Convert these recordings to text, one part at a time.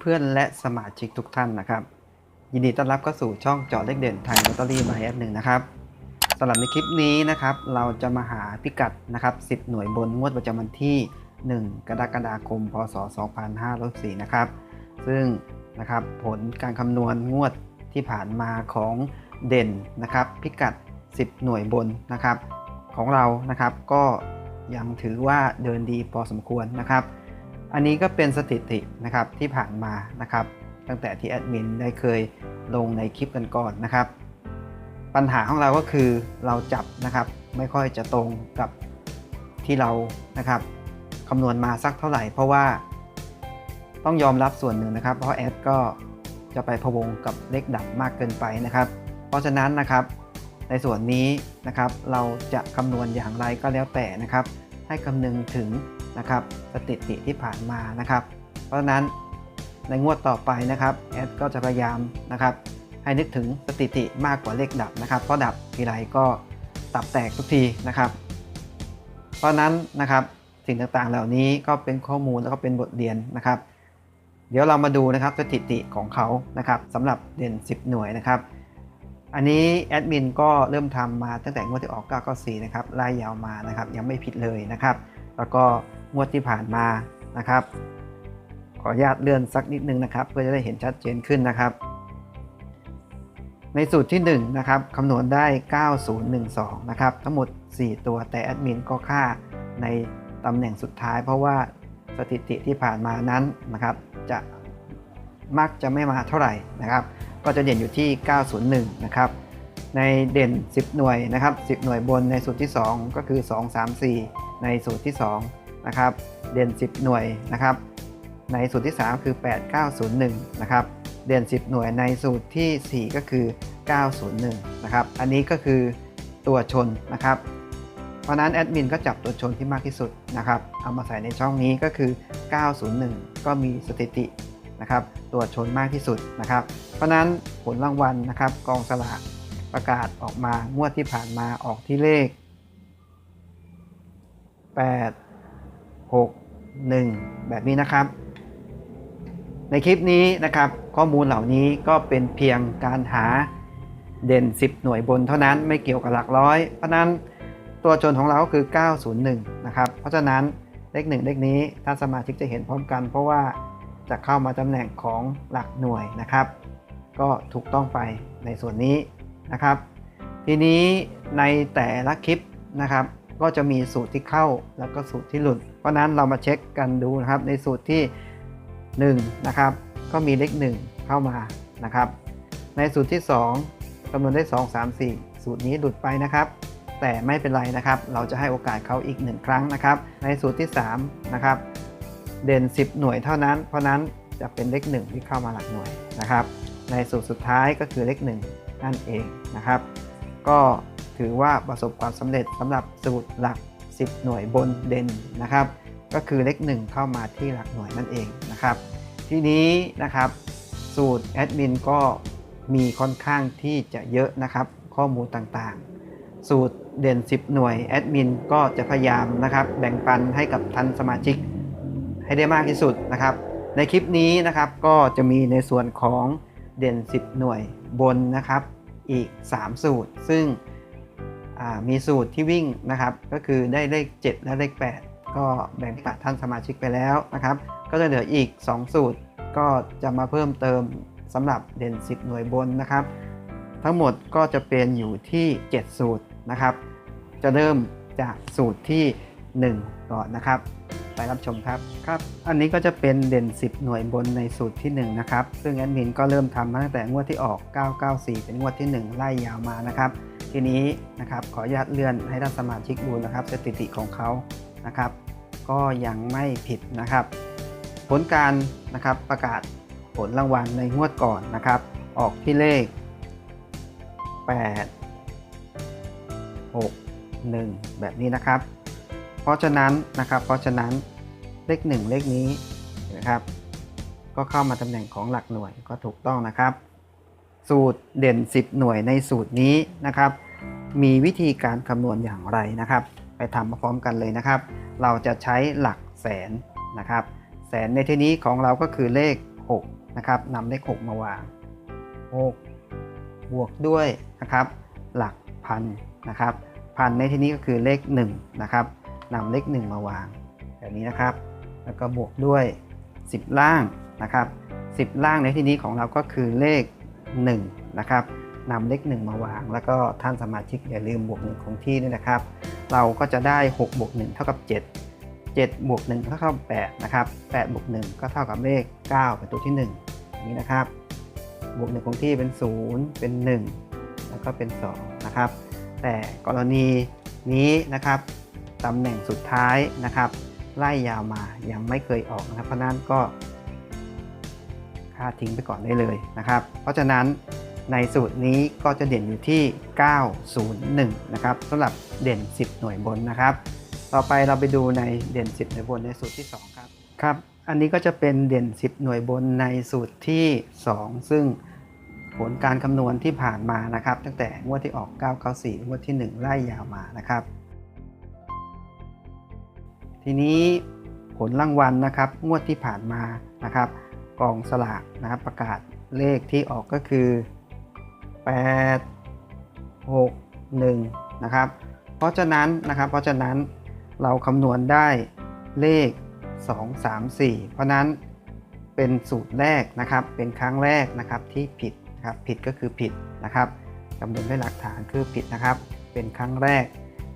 เพื่อนๆ และสมาชิกทุกท่านนะครับ ยินดีต้อนรับเข้าสู่ช่องเจาะเลขเด่นไทยลอตเตอรี่หมายเลขหนึ่งนะครับสำหรับในคลิปนี้นะครับ เราจะมาหาพิกัดนะครับ 10 หน่วยบนงวดประจำวันที่ 1 กรกฎาคม พศ 2564นะครับ ซึ่งนะครับผลการคำนวณงวดที่ผ่านมาของเด่นนะครับ พิกัด 10 หน่วยบนนะครับ ของเรานะครับก็ยังถือว่าเดินดีพอสมควรนะครับ อันนี้ก็เป็นสถิตินะครับที่ผ่านมานะครับ ตั้งแต่ที่แอดมินได้เคยลงในคลิปกันก่อนนะครับ ปัญหาของเราก็คือเราจับนะครับไม่ค่อยจะตรงกับที่เรานะครับคำนวณมาสักเท่าไหร่ เพราะว่าต้องยอมรับส่วนหนึ่งนะครับ เพราะแอดก็จะไปพะวงกับเลขดับมากเกินไปนะครับ เพราะฉะนั้นนะครับในส่วนนี้นะครับเราจะคำนวณอย่างไรก็แล้วแต่นะครับ ให้คำนึงถึงนะครับสถิติที่ผ่านมานะครับ เพราะฉะนั้นในงวดต่อไปนะครับแอดก็จะพยายามนะครับ ให้นึกถึงสถิติมากกว่าเลขดับนะครับ เพราะดับทีไรก็ตับแตกทุกทีนะครับ เพราะนั้นนะครับสิ่งต่างๆเหล่านี้ก็เป็นข้อมูลแล้วก็เป็นบทเรียนนะครับ เดี๋ยวเรามาดูนะครับสถิติของเขานะครับสำหรับเด่น 10 หน่วยนะครับ อันนี้แอดมินก็เริ่มทำมาตั้งแต่งวดที่ออก994นะครับไล่ยาวมานะครับยังไม่ผิดเลยนะครับ แล้วก็งวดที่ผ่านมานะครับ ขออนุญาตเลื่อนสักนิดนึงนะครับ เพื่อจะได้เห็นชัดเจนขึ้นนะครับ ในสูตรที่1นะครับคำนวณได้ 9012นะครับทั้งหมด 4 ตัวแต่แอดมินก็ค่าในตำแหน่งสุดท้าย เพราะว่าสถิติที่ผ่านมานั้นนะครับจะมักจะไม่มาเท่าไหร่นะครับ ก็จะเด่นอยู่ที่ 901 นะครับ ในเด่น 10 หน่วยนะครับ 10 หน่วยบนในสูตรที่ 2 ก็คือ 2 3 4 ในสูตรที่ 2 นะครับ เด่น 10 หน่วยนะครับ ในสูตรที่ 3 คือ 8901 นะครับ เด่น 10 หน่วยในสูตรที่ 4 ก็คือ 901 นะครับ อันนี้ก็คือตัวชนนะครับ เพราะฉะนั้นแอดมินก็จับตัวชนที่มากที่สุดนะครับ เอามาใส่ในช่องนี้ก็คือ 901 ก็มีสถิติ นะครับตัวชนมากที่สุดนะครับ เพราะนั้นผลรางวัลนะครับกองสลากประกาศออกมางวดที่ผ่านมาออกที่เลข 8 6 1 แบบนี้นะครับ ในคลิปนี้นะครับข้อมูลเหล่านี้ก็เป็นเพียงการหาเด่น 10 หน่วยบนเท่านั้นไม่เกี่ยวกับหลักร้อย เพราะนั้นตัวชนของเราก็คือ 901 นะครับ เพราะฉะนั้นเลข1เลขนี้ท่านสมาชิกจะเห็นพร้อมกันเพราะว่า จะเข้ามาตำแหน่งของหลักหน่วยนะครับ ก็ถูกต้องไปในส่วนนี้นะครับ ทีนี้ในแต่ละคลิปนะครับ ก็จะมีสูตรที่เข้าแล้วก็สูตรที่หลุด เพราะนั้นเรามาเช็คกันดูนะครับ ในสูตรที่1นะครับก็มีเลข1เข้ามานะครับ ในสูตรที่2คำนวณได้ 2 3 4 สูตรนี้หลุดไปนะครับ แต่ไม่เป็นไรนะครับ เราจะให้โอกาสเขาอีก 1 ครั้งนะครับ ในสูตรที่3นะครับ เด่น 10 หน่วยเท่านั้น เพราะนั้นจะเป็นเลข 1 ที่เข้ามาหลักหน่วยนะครับ ในสูตรสุดท้ายก็คือเลข 1 นั่นเองนะครับ ก็ถือว่าประสบความสำเร็จสำหรับสูตรหลัก 10 หน่วยบนเด่นนะครับ ก็คือเลข 1 เข้ามาที่หลักหน่วยนั่นเองนะครับ ทีนี้นะครับสูตรแอดมินก็มีค่อนข้างที่จะเยอะนะครับข้อมูลต่างๆ สูตรเด่น 10 หน่วยแอดมินก็จะพยายามนะครับแบ่งปันให้กับท่านสมาชิก ให้ได้มากที่สุดนะครับ ในคลิปนี้นะครับก็จะมีในส่วนของเด่น 10 หน่วยบนนะครับ อีก 3 สูตร ซึ่งมีสูตรที่วิ่งนะครับ ก็คือได้เลข 7 และเลข 8 ก็แบ่งปันท่านสมาชิกไปแล้วนะครับ ก็จะเหลืออีก 2 สูตร ก็จะมาเพิ่มเติมสำหรับเด่น 10 หน่วยบนนะครับ ทั้งหมดก็จะเป็นอยู่ที่ 7 สูตรนะครับ จะเริ่มจากสูตรที่ 1 ก่อนนะครับ ไปรับชมครับครับ อันนี้ก็จะเป็นเด่น 10 หน่วยบนในสูตรที่ 1 นะครับ ซึ่งแอดมินก็เริ่มทำตั้งแต่งวดที่ออก 994 เป็นงวดที่ 1 ไล่ยาวมานะครับ ทีนี้นะครับขออนุญาตเลื่อนให้ท่านสมาชิกดูนะครับ สถิติของเขานะครับ ก็ยังไม่ผิดนะครับ ผลการนะครับประกาศผลรางวัลในงวดก่อนนะครับ ออกที่เลข 8 6 1 แบบนี้นะครับ เพราะฉะนั้นนะครับ เพราะฉะนั้นเลข 1 เลขนี้นะครับ ก็เข้ามาตำแหน่งของหลักหน่วยก็ถูกต้องนะครับ สูตรเด่น 10 หน่วยในสูตรนี้นะครับ มีวิธีการคำนวณอย่างไรนะครับ ไปทำมาพร้อมกันเลยนะครับ เราจะใช้หลักแสนนะครับ แสนในที่นี้ของเราก็คือเลข 6 นะครับนำเลข 6 มาวาง 6 บวกด้วยนะครับ หลักพันนะครับ พันในที่นี้ก็คือเลข 1 นะครับ นำเลข1 มาวาง แบบนี้นะครับ แล้วก็บวกด้วย 10 ล่างนะครับ 10 ล่างในที่นี้ของเราก็คือเลข1นะครับนำเลข1 มาวาง แล้วก็ท่านสมาชิกอย่าลืมบวก1ของที่ด้วยนะครับ เราก็จะได้6บวก1เท่ากับ 7 7บวก1เท่ากับ8นะครับ8บวก1ก็เท่ากับเลข 9 เป็นตัวที่1อย่างนี้นะครับ บวก1ของที่เป็น 0 เป็น 1 แล้วก็เป็น 2 นะครับ แต่กรณีนี้นะครับ ตำแหน่งสุดท้ายนะครับ ไล่ยาวมายังไม่เคยออกนะครับเพราะนั้นก็ค่าทิ้งไปก่อนได้เลยนะครับ เพราะฉะนั้นในสูตรนี้ก็จะเด่นอยู่ที่ 901 นะครับสำหรับเด่น 10 หน่วยบนนะครับ ต่อไปเราไปดูในเด่น 10 หน่วยบนในสูตรที่ 2 ครับครับ อันนี้ก็จะเป็นเด่น 10 หน่วยบนในสูตรที่ 2 ซึ่งผลการคำนวณที่ผ่านมานะครับ ตั้งแต่งวดที่ออก 994 งวดที่ 1 ไล่ยาวมานะครับ ทีนี้ผลรางวัลนะครับ งวดที่ผ่านมานะครับกองสลากนะครับประกาศเลขที่ออกก็คือ 8 6 1นะครับเพราะฉะนั้นนะครับเพราะฉะนั้นเราคำนวณได้เลข 2 3 4 เพราะนั้นเป็นสูตรแรกนะครับ เป็นครั้งแรกนะครับที่ผิดนะครับผิดก็คือผิดนะครับคำนวณด้วยหลักฐานคือผิดนะครับ เป็นครั้งแรก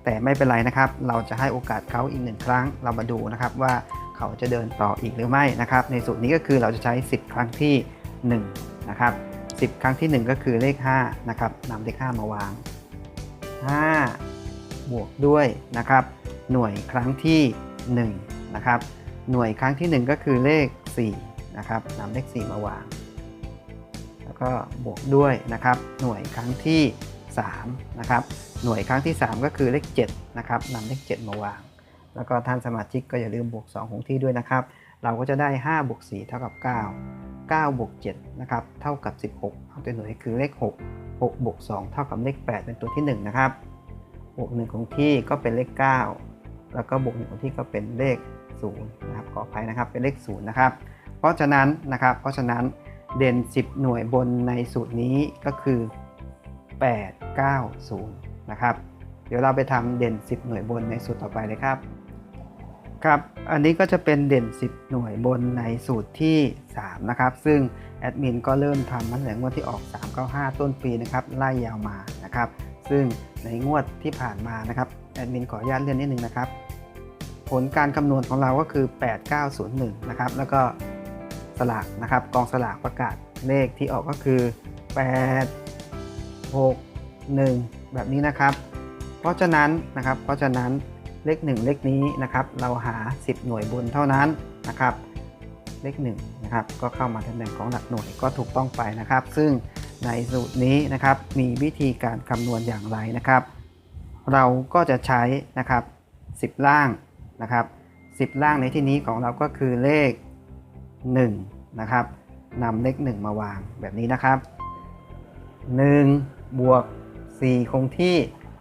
แต่ไม่เป็นไรนะครับ เราจะให้โอกาสเขาอีกหนึ่งครั้ง เรามาดูนะครับว่าเขาจะเดินต่ออีกหรือไม่นะครับ ในสูตรนี้ก็คือเราจะใช้ 10 ครั้งที่1นะครับ10 ครั้งที่ 1 ก็คือเลข5นะครับนำเลข5มาวาง 5 บวกด้วยนะครับ หน่วยครั้งที่1นะครับ หน่วยครั้งที่ 1 ก็คือเลข4นะครับนำเลข 4 มาวาง แล้วก็บวกด้วยนะครับ หน่วยครั้งที่ 3นะครับหน่วยครั้งที่ 3 ก็คือเลข7นะครับนำเลข 7 มาวาง แล้วก็ท่านสมาชิกก็อย่าลืมบวก2ของที่ด้วยนะครับ เราก็จะได้5บวก4เท่ากับ 9 9บวก7นะครับเท่ากับ 16 เอาตัวหน่วยคือเลข 6 6บวก2เท่ากับเลข 8 เป็นตัวที่ 1 นะครับบวก1ของที่ก็เป็นเลข 9 แล้วก็บวก1ของที่ก็เป็นเลข0นะครับขออภัยนะครับเป็นเลข0นะครับเพราะฉะนั้นนะครับเพราะฉะนั้นเด่น 10 หน่วยบนในสูตรนี้ก็คือ 8 9 0 นะครับ เดี๋ยวเราไปทำเด่น 10 หน่วยบนในสูตรต่อไปเลยครับ ครับ อันนี้ก็จะเป็นเด่น 10 หน่วยบนในสูตรที่ 3 นะครับ ซึ่งแอดมินก็เริ่มทำมาตั้งแต่งวดที่ออก 395 ต้นปีนะครับ ไล่ยาวมานะครับ ซึ่งในงวดที่ผ่านมานะครับ แอดมินขออนุญาตเลื่อนนิดนึงนะครับ ผลการคำนวณของเราก็คือ 8901 นะครับ แล้วก็สลากนะครับ กองสลากประกาศเลขที่ออกก็คือ 8 6 1 แบบนี้นะครับ เพราะฉะนั้นนะครับ เพราะฉะนั้นเลข 1 เลขนี้นะครับ เราหา 10 หน่วยบนเท่านั้นนะครับ เลข1นะครับก็เข้ามาตำแหน่งของหลักหน่วยก็ถูกต้องไปนะครับ ซึ่งในสูตรนี้นะครับมีวิธีการคำนวณอย่างไรนะครับ เราก็จะใช้นะครับ 10 ล่างนะครับ 10 ล่างในที่นี้ของเราก็คือเลข 1 นะครับนำเลข 1 มาวางแบบนี้นะครับ 1 บวก 4 คงที่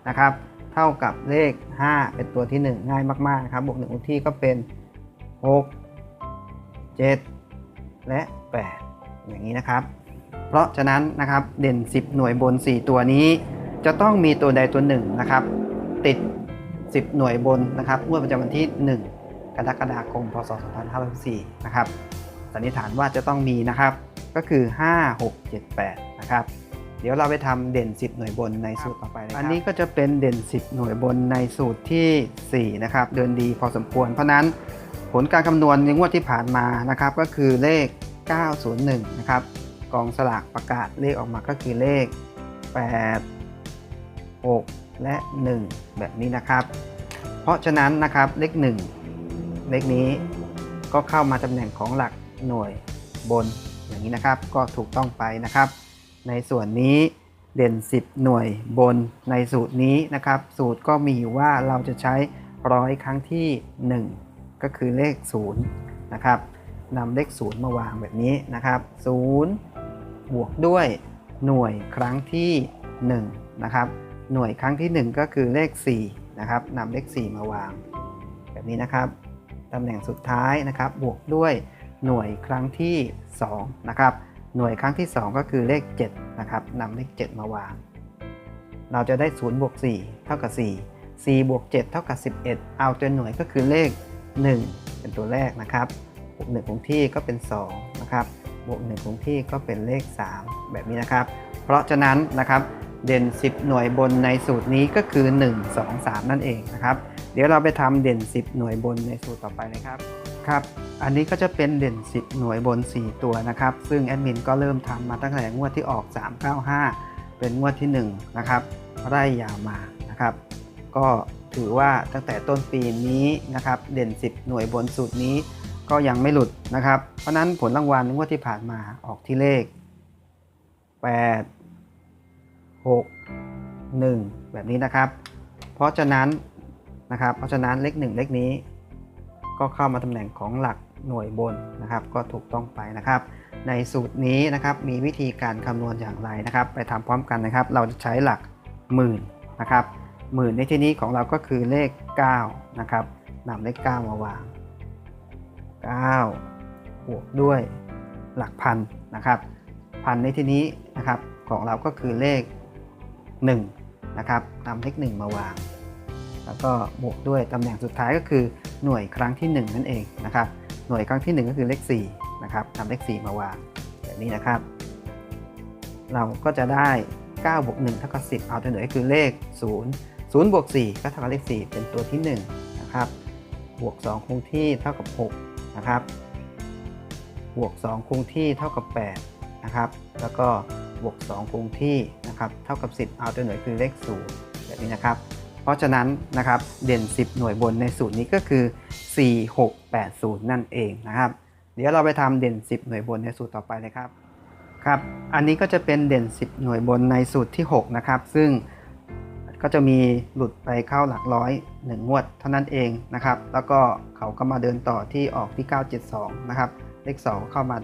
นะครับ เท่ากับเลข 5 เป็นตัวที่ 1 ง่ายมากๆนะครับบวก1คงที่ก็เป็น 6 7 และ 8 อย่างนี้นะครับ เพราะฉะนั้นนะครับเด่น 10 หน่วยบน 4 ตัวนี้ จะต้องมีตัวใดตัวหนึ่งนะครับ ติด 10 หน่วยบนนะครับงวดประจำวันที่ 1 กรกฎาคมพศ2564นะครับสันนิษฐานว่าจะต้องมีนะครับก็คือ 5 6 7 8 นะครับ เดี๋ยวเราไปทำเด่น 10 หน่วยบนในสูตรต่อไปเลยครับอันนี้ก็จะเป็นเด่น 10 หน่วยบนในสูตรที่ 4 นะครับ เดินดีพอสมควร เพราะนั้นผลการคำนวณในงวดที่ผ่านมานะครับก็คือเลข 901 นะครับกองสลากประกาศเลขออกมาก็คือเลข 8 6 และ 1 แบบนี้นะครับ เพราะฉะนั้นนะครับเลข 1 เลขนี้ก็เข้ามาตำแหน่งของหลักหน่วยบนอย่างนี้นะครับ ก็ถูกต้องไปนะครับ ในส่วนนี้เด่น 10 หน่วยบนในสูตรนี้นะครับ สูตรก็มีอยู่ว่าเราจะใช้ร้อยครั้งที่ 1 ก็คือเลข 0 นะครับนำเลข 0 มาวางแบบนี้นะครับ0บวกด้วยหน่วยครั้งที่ 1 นะครับ หน่วยครั้งที่ 1 ก็คือเลข 4 นะครับนำเลข 4 มาวาง แบบนี้นะครับตำแหน่งสุดท้ายนะครับบวกด้วยหน่วยครั้งที่ 2 นะครับ หน่วยครั้งที่ 2 ก็คือเลข7นะครับนำเลข 7 มาวาง เราจะได้0บวก4เท่ากับ4 4บวก7เท่ากับ 11 เอาตัวหน่วยก็คือเลข 1 เป็นตัวแรกนะครับบวก1คงที่ก็เป็น2นะครับบวก1คงที่ก็เป็นเลข 3 แบบนี้นะครับ เพราะฉะนั้นนะครับเด่น 10 หน่วยบนในสูตรนี้ก็คือ 1 2 3 นั่นเองนะครับ เดี๋ยวเราไปทำเด่น 10 หน่วยบนในสูตรต่อไปเลยครับ ครับ อันนี้ก็จะเป็นเด่น 10 หน่วยบน 4 ตัวนะครับ ซึ่งแอดมินก็เริ่มทำมาตั้งแต่งวดที่ออก 395 เป็นงวดที่ 1 นะครับไล่ยาวมานะครับ ก็ถือว่าตั้งแต่ต้นปีนี้นะครับ เด่น 10 หน่วยบนสูตรนี้ก็ยังไม่หลุดนะครับ เพราะนั้นผลรางวัลงวดที่ผ่านมาออกที่เลข 8 6 1 แบบนี้นะครับ เพราะฉะนั้นนะครับ เพราะฉะนั้นเลข 1 เลขนี้ ก็เข้ามาตำแหน่งของหลักหน่วยบนนะครับ ก็ถูกต้องไปนะครับ ในสูตรนี้นะครับมีวิธีการคำนวณอย่างไรนะครับ ไปทำพร้อมกันนะครับ เราจะใช้หลักหมื่นนะครับหมื่นในที่นี้ของเราก็คือเลข9นะครับนำเลข9มาวาง9บวกด้วยหลักพันนะครับ พันในที่นี้นะครับของเราก็คือเลข1นะครับนำเลข1มาวาง แล้วก็บวกด้วยตำแหน่งสุดท้ายก็คือหน่วยครั้งที่ 1 นั่นเองนะครับ หน่วยครั้งที่ 1 ก็คือเลข4นะครับนำเลข 4 มาวางแบบนี้นะครับ เราก็จะได้9บวก1เท่ากับ10 เอาตัวหน่วยคือเลข 0 0บวก4ก็เท่ากับเลข 4 เป็นตัวที่ 1 นะครับ บวก 2 คงที่เท่ากับ 6 นะครับ บวก 2 คงที่เท่ากับ 8 นะครับ แล้วก็บวก 2 คงที่นะครับ เท่ากับ 10 เอาตัวหน่วยคือเลข 0 แบบนี้นะครับ เพราะฉะนั้นนะครับเด่น 10 หน่วยบนในสูตรนี้ก็คือ 4680 นั่นเองนะครับ เดี๋ยวเราไปทำเด่น 10 หน่วยบนในสูตรต่อไปเลยครับครับ อันนี้ก็จะเป็นเด่น 10 หน่วยบนในสูตรที่ 6 นะครับ ซึ่งก็จะมีหลุดไปเข้าหลักร้อย1งวดเท่านั้นเองนะครับ แล้วก็เขาก็มาเดินต่อที่ออกที่ 972 นะครับ เลข 2 เข้ามา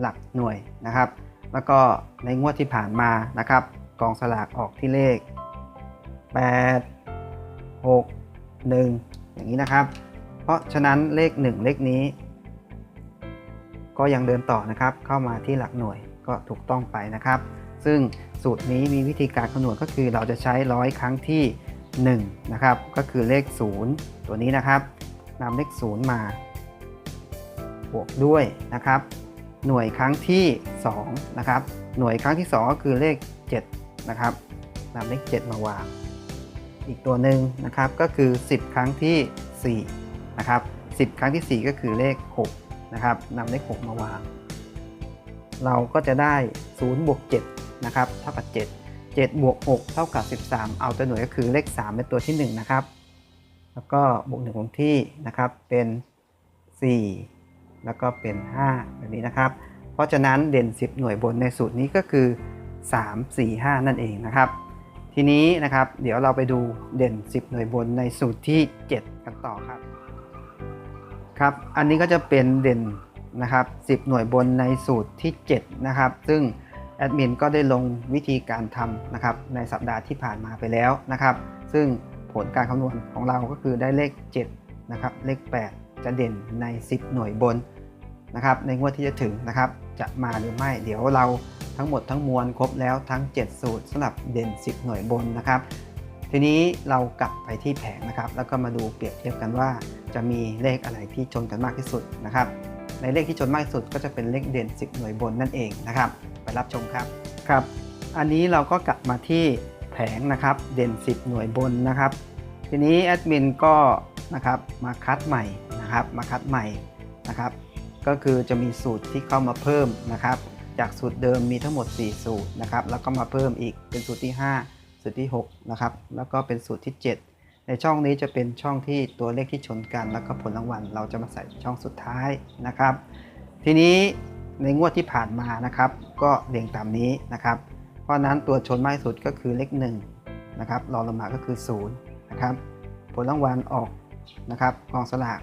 หลักหน่วยนะครับ แล้วก็ในงวดที่ผ่านมานะครับ กองสลากออกที่เลข 8 6 1 อย่างนี้นะครับ เพราะฉะนั้นเลข 1 เลขนี้ ก็ยังเดินต่อนะครับ เข้ามาที่หลักหน่วยก็ถูกต้องไปนะครับ ซึ่งสูตรนี้มีวิธีการคำนวณก็คือเราจะใช้ร้อยครั้งที่1นะครับก็คือเลข 0 ตัวนี้นะครับนำเลข 0 มาบวกด้วยนะครับ หน่วยครั้งที่2นะครับหน่วยครั้งที่ 2 ก็คือเลข7นะครับนำเลข 7 มาวาง อีกตัวหนึ่งนะครับก็คือ 10 ครั้งที่4นะครับ10 ครั้งที่ 4 ก็คือเลข6นะครับนำเลข 6 มาวาง เราก็จะได้ 0 บวก 7 นะครับเท่ากับ 7 7 บวก 6 เท่ากับ 13 เอาตัวหน่วยก็คือเลข 3 เป็นตัวที่ 1 นะครับ แล้วก็บวก1คงที่นะครับเป็น 4 แล้วก็เป็น 5 แบบนี้นะครับ เพราะฉะนั้นเด่น 10 หน่วยบนในสูตรนี้ก็คือ 3 4 5 นั่นเองนะครับ ทีนี้นะครับเดี๋ยวเราไปดูเด่น 10 หน่วยบนในสูตรที่ 7 กันต่อครับครับ อันนี้ก็จะเป็นเด่นนะครับ 10 หน่วยบนในสูตรที่ 7 นะครับ ซึ่งแอดมินก็ได้ลงวิธีการทำนะครับ ในสัปดาห์ที่ผ่านมาไปแล้วนะครับ ซึ่งผลการคำนวณของเราก็คือได้เลข 7 นะครับ เลข 8 จะเด่นใน 10 หน่วยบนนะครับ ในงวดที่จะถึงนะครับ จะมาหรือไม่ เดี๋ยวเรา ทั้งหมดทั้งมวลครบแล้วทั้ง 7 สูตรสำหรับเด่น 10 หน่วยบนนะครับ ทีนี้เรากลับไปที่แผงนะครับ แล้วก็มาดูเปรียบเทียบกันว่า จะมีเลขอะไรที่ชนกันมากที่สุดนะครับ ในเลขที่ชนมากที่สุดก็จะเป็นเลขเด่น 10 หน่วยบนนั่นเองนะครับ ไปรับชมครับครับ อันนี้เราก็กลับมาที่แผงนะครับเด่น 10 หน่วยบนนะครับ ทีนี้แอดมินก็นะครับมาคัดใหม่นะครับมาคัดใหม่นะครับก็คือจะมีสูตรที่เข้ามาเพิ่มนะครับ จากสูตรเดิมมีทั้งหมด 4 สูตรนะครับ แล้วก็มาเพิ่มอีกเป็นสูตรที่ 5 สูตรที่ 6 นะครับ แล้วก็เป็นสูตรที่ 7 ในช่องนี้จะเป็นช่องที่ตัวเลขที่ชนกัน แล้วก็ผลรางวัลเราจะมาใส่ช่องสุดท้ายนะครับ ทีนี้ในงวดที่ผ่านมานะครับ ก็เรียงตามนี้นะครับ เพราะนั้นตัวชนมากที่สุดก็คือเลข1นะครับรองลงมาก็คือ0นะครับ ผลรางวัลออกนะครับกองสลาก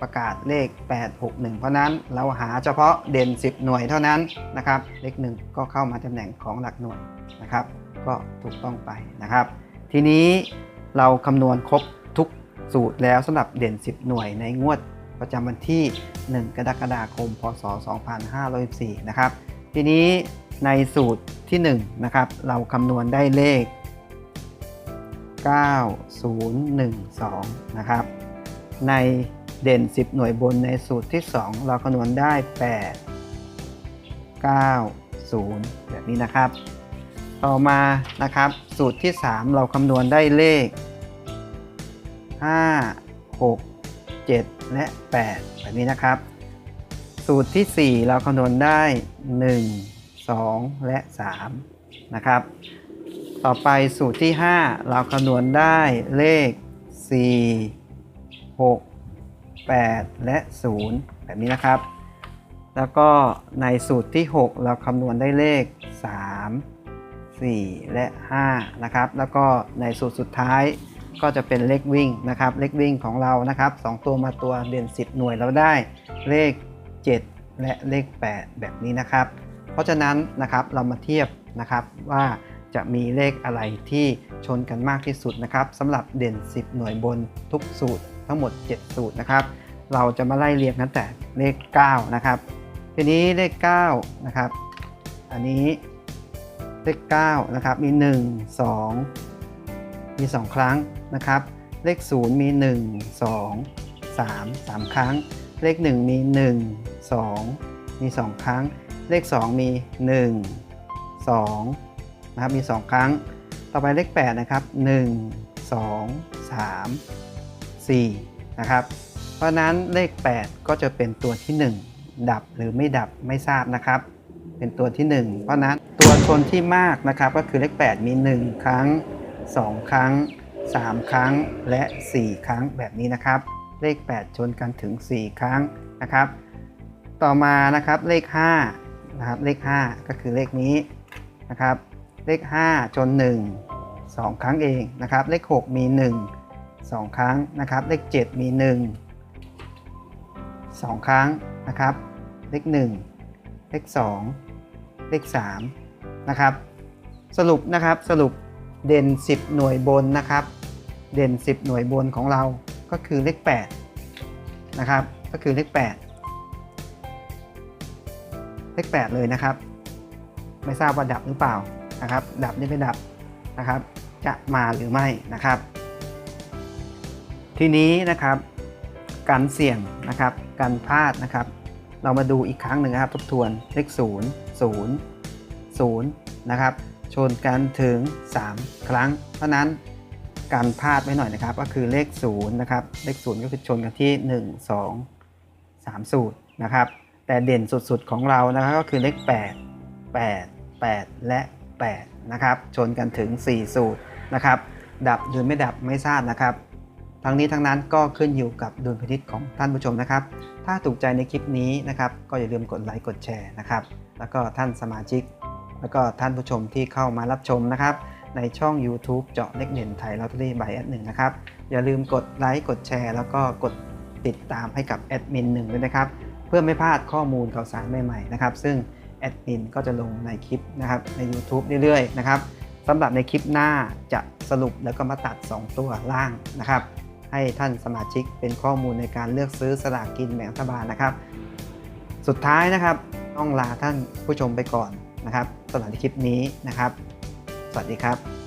ประกาศเลข 861 เพราะนั้นเราหาเฉพาะเด่น 10 หน่วยเท่านั้นนะครับ เลข 1 ก็เข้ามาตำแหน่งของหลักหน่วยนะครับ ก็ถูกต้องไปนะครับ ทีนี้เราคำนวณครบทุกสูตรแล้วสำหรับเด่น 10 หน่วยในงวดประจำวันที่ 1 กรกฎาคม พศ 2514นะครับ ทีนี้ในสูตรที่1นะครับ เราคำนวณได้เลข 9012 นะครับ ใน เด่น 10 หน่วยบนในสูตรที่ 2 เราคำนวณได้ 8 9 0 แบบนี้นะครับ ต่อมานะครับ สูตรที่ 3 เราคำนวณได้เลข 5 6 7 และ 8 แบบนี้นะครับ สูตรที่ 4 เราคำนวณได้ 1 2 และ 3 นะครับ ต่อไปสูตรที่ 5 เราคำนวณได้เลข 4 6 8 และ 0 แบบนี้นะครับ แล้วก็ในสูตรที่ 6 เราคำนวณได้เลข 3 4 และ 5 นะครับ แล้วก็ในสูตรสุดท้ายก็จะเป็นเลขวิ่งนะครับ เลขวิ่งของเรานะครับ2ตัวมาตัวเด่น10 หน่วยเราได้เลข 7 และเลข 8 แบบนี้นะครับ เพราะฉะนั้นนะครับเรามาเทียบนะครับว่าจะมีเลขอะไรที่ชนกันมากที่สุดนะครับสำหรับเด่น 10 หน่วยบนทุกสูตรทั้งหมด 7 สูตรนะครับ เราจะมาไล่เรียงกันแต่เลข 9 นะครับ ทีนี้เลข9นะครับ อันนี้เลข9นะครับ มี 1 2 มี 2 ครั้งนะครับ เลข 0 มี 1 2 3 3 ครั้ง เลข 1 มี 1 2 มี 2 ครั้ง เลข 2 มี 1 2 นะครับ มี 2 ครั้ง ต่อไปเลข 8 นะครับ 1 2 3 4 นะครับ เพราะนั้นเลข 8 ก็จะเป็นตัวที่ 1 ดับหรือไม่ดับไม่ทราบนะครับ เป็นตัวที่ 1 เพราะฉะนั้นตัวชนที่มากนะครับก็คือเลข 8 มี 1 ครั้ง 2 ครั้ง 3 ครั้งและ 4 ครั้งแบบนี้นะครับ เลข 8 ชนกันถึง 4 ครั้งนะครับ ต่อมานะครับเลข5นะครับเลข 5 ก็คือเลขนี้นะครับ เลข 5 ชน 1 2 ครั้งเองนะครับ เลข 6 มี 1 2 ครั้งนะครับ เลข 7 มี 1 2 ครั้งนะครับ เลข 1 เลข 2 เลข 3 นะครับ สรุปนะครับสรุปเด่น 10 หน่วยบนนะครับ เด่น 10 หน่วยบนของเราก็คือเลข 8 นะครับ ก็คือเลข 8 เลข 8 เลยนะครับ ไม่ทราบว่าดับหรือเปล่านะครับ ดับหรือไม่ดับนะครับ จะมาหรือไม่นะครับ ทีนี้นะครับ การเสี่ยงนะครับการพลาดนะครับ เรามาดูอีกครั้งหนึ่งนะครับทบทวนเลข 0 0 0นะครับชนกันถึง 3 ครั้ง เพราะนั้นการพลาดไว้หน่อยนะครับ ก็คือเลข0นะครับเลข 0 ก็คือชนกันที่ 1 2 3 สูตรนะครับ แต่เด่นสุดๆของเรานะครับก็คือเลข 8 8 8 และ 8 นะครับ ชนกันถึง 4 สูตรนะครับ ดับหรือไม่ดับไม่ทราบนะครับ ทั้งนี้ทั้งนั้นก็ขึ้นอยู่กับดุลพินิจของท่านผู้ชมนะครับ ถ้าถูกใจในคลิปนี้นะครับก็อย่าลืมกดไลค์กดแชร์นะครับ แล้วก็ท่านสมาชิก แล้วก็ท่านผู้ชมที่เข้ามารับชมนะครับ ในช่อง YouTube เจาะเลขเด่นไทยลอตเตอรี่บายแอดหนึ่งนะครับ อย่าลืมกดไลค์กดแชร์ แล้วก็กดติดตามให้กับแอดมินหนึ่งด้วยนะครับ เพื่อไม่พลาดข้อมูลข่าวสารใหม่ๆนะครับ ซึ่งแอดมินก็จะลงในคลิปนะครับใน YouTube เรื่อยๆนะครับสำหรับในคลิปหน้าจะสรุปแล้วก็มาตัด 2 ตัวล่างนะครับ ให้ท่านสมาชิกเป็นข้อมูลในการเลือกซื้อสลากกินแบ่งรัฐบาลนะครับ สุดท้ายนะครับ ต้องลาท่านผู้ชมไปก่อนนะครับสำหรับคลิปนี้นะครับ สวัสดีครับ